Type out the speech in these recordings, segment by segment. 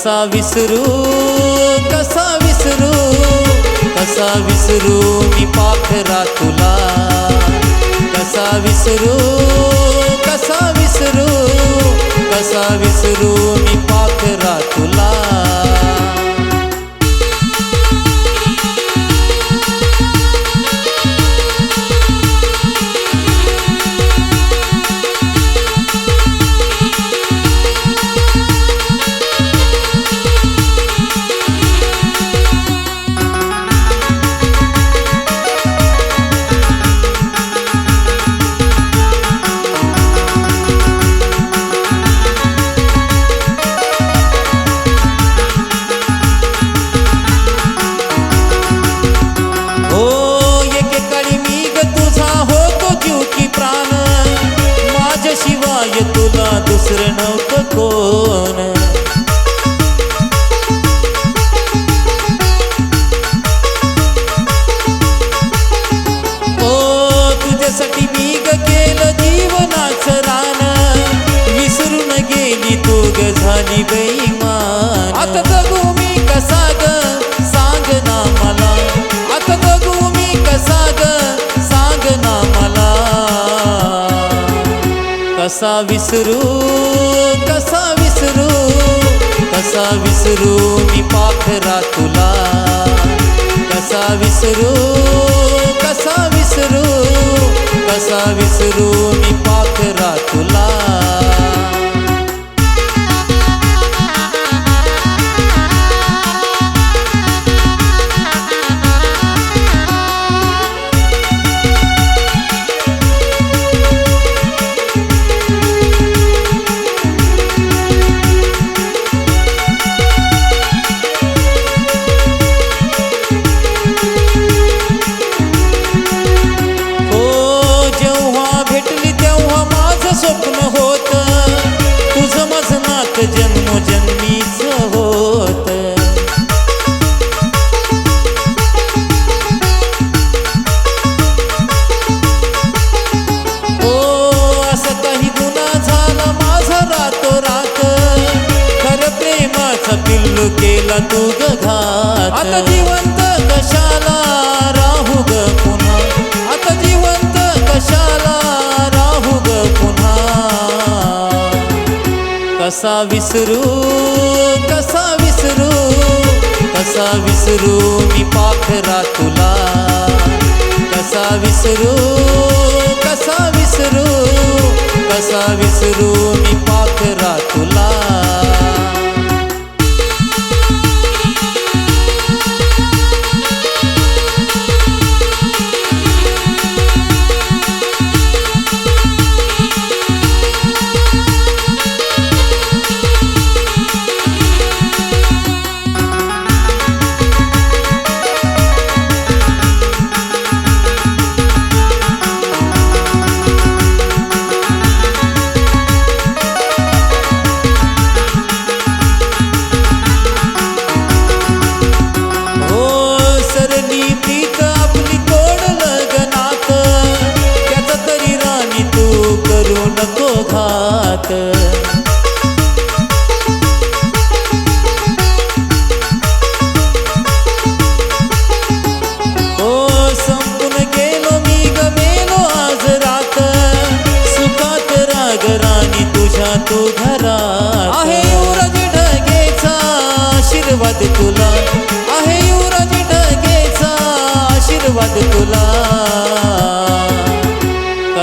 कसा विसरू कसा विसरू कसा विसरू मी पाखरा तुला. कसा विसरू कसा विसरू कसा विसरू मी पाखरा तुला दुसरं नव्हतं कोण. ओ तुझ्यासाठी मी ग केलं जीवनाचं रान. विसरून गेली तू ग झाली बाई. कसा विसरू कसा विसरू कसा विसरू मी पाखरा तुला कसा विसरू कसा विसरू कसा विसरू केला तू घात आता जिवंत कशाला राहू ग पुन्हा? आता जिवंत कशाला राहू ग पुन्हा? कसा विसरू कसा विसरू कसा विसरू मी पाखरा तुला? कसा विसरू कसा विसरू कसा विसरू मी पाखरा तुला?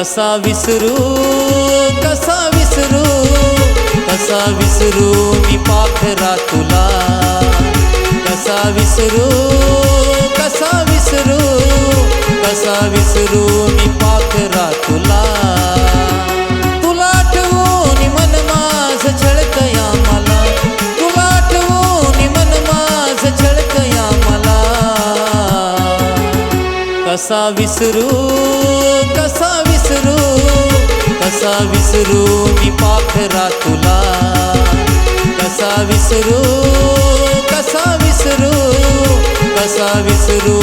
कसा विसरू कसा विसरू कसा विसरू मी पाखरा तुला? कसा विसरू कसा विसरू कसा विसरू मी पाखरा तुला? तुला आठवून मन माझ छळकया मला तुला आठवून मन माझ छळकया मला कसा विसरू विसरू कसा विसरू मी पाखरा तुला कसा विसरू कसा विसरू कसा विसरू